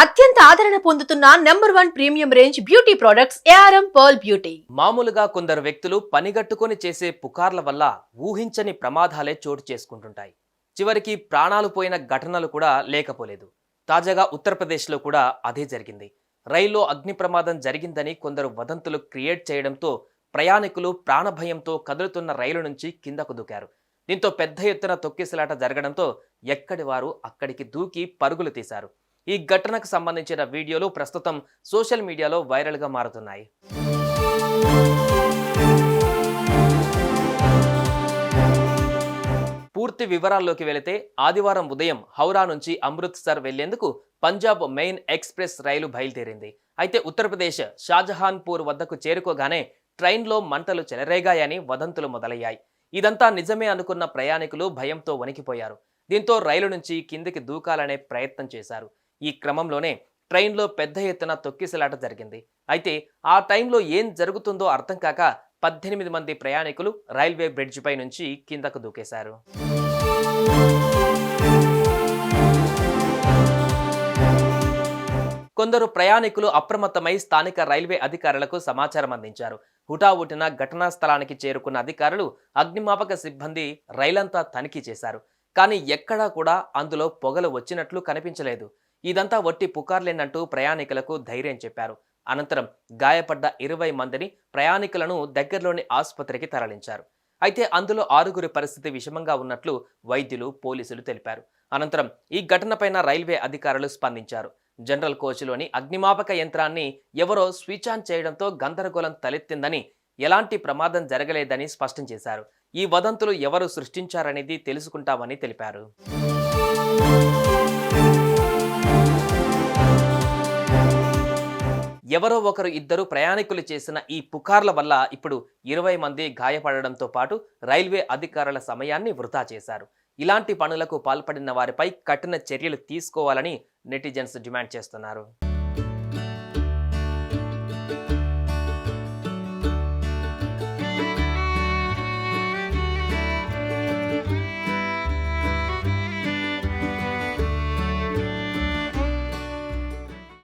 అత్యంత ఆదరణ పొందుతున్న number one premium range beauty products ARM pearl beauty. మామూలుగా కొందరు వ్యక్తులు పనిగట్టుకొని చేసే పుకార్ల వల్ల ఊహించని ప్రమాదాలే చోటు చేసుకుంటుంటాయి. చివరికి ప్రాణాలు పోయిన ఘటనలు కూడా లేకపోలేదు. తాజాగా ఉత్తరప్రదేశ్లో కూడా అదే జరిగింది. రైల్లో అగ్ని ప్రమాదం జరిగిందని కొందరు వదంతులు క్రియేట్ చేయడంతో ప్రయాణికులు ప్రాణభయంతో కదులుతున్న రైలు నుంచి కిందకు దూకారు. దీంతో పెద్ద ఎత్తున తొక్కిసలాట జరగడంతో ఎక్కడి వారు అక్కడికి దూకి పరుగులు తీశారు. ఈ ఘటనకు సంబంధించిన వీడియోలు ప్రస్తుతం సోషల్ మీడియాలో వైరల్గా మారుతున్నాయి. పూర్తి వివరాల్లోకి వెళితే ఆదివారం ఉదయం హౌరా నుంచి అమృత్సర్ వెళ్ళేందుకు పంజాబ్ మెయిన్ ఎక్స్ప్రెస్ రైలు బయలుదేరింది. అయితే ఉత్తరప్రదేశ్ షాజహాన్పూర్ వద్దకు చేరుకోగానే ట్రైన్లో మంటలు చెలరేగాయని వదంతులు మొదలయ్యాయి. ఇదంతా నిజమే అనుకున్న ప్రయాణికులు భయంతో వణికిపోయారు. దీంతో రైలు నుంచి కిందికి దూకాలనే ప్రయత్నం చేశారు. ఈ క్రమంలోనే ట్రైన్లో పెద్ద ఎత్తున తొక్కిసలాట జరిగింది. అయితే ఆ టైంలో ఏం జరుగుతుందో అర్థం కాక పద్దెనిమిది మంది ప్రయాణికులు రైల్వే బ్రిడ్జిపై నుంచి కిందకు దూకేశారు. కొందరు ప్రయాణికులు అప్రమత్తమై స్థానిక రైల్వే అధికారులకు సమాచారం అందించారు. హుటాహుటిన ఘటనా స్థలానికి చేరుకున్న అధికారులు అగ్నిమాపక సిబ్బంది రైలంతా తనిఖీ చేశారు. కానీ ఎక్కడా కూడా అందులో పొగలు వచ్చినట్లు కనిపించలేదు. ఇదంతా వట్టి పుకార్లేనంటూ ప్రయాణికులకు ధైర్యం చెప్పారు. అనంతరం గాయపడ్డ ఇరవై మందిని ప్రయాణికులను దగ్గరలోని ఆసుపత్రికి తరలించారు. అయితే అందులో ఆరుగురి పరిస్థితి విషమంగా ఉన్నట్లు వైద్యులు పోలీసులు తెలిపారు. అనంతరం ఈ ఘటనపైన రైల్వే అధికారులు స్పందించారు. జనరల్ కోచ్లోని అగ్నిమాపక యంత్రాన్ని ఎవరో స్విచ్ ఆన్ చేయడంతో గందరగోళం తలెత్తిందని ఎలాంటి ప్రమాదం జరగలేదని స్పష్టం చేశారు. ఈ వదంతులు ఎవరు సృష్టించారనేది తెలుసుకుంటామని తెలిపారు. ఎవరో ఒకరు ఇద్దరు ప్రయాణికులు చేసిన ఈ పుకార్ల వల్ల ఇప్పుడు ఇరవై మంది గాయపడడంతో పాటు రైల్వే అధికారుల సమయాన్ని వృధా చేశారు. ఇలాంటి పనులకు పాల్పడిన వారిపై కఠిన చర్యలు తీసుకోవాలని నెటిజన్స్ డిమాండ్ చేస్తున్నారు.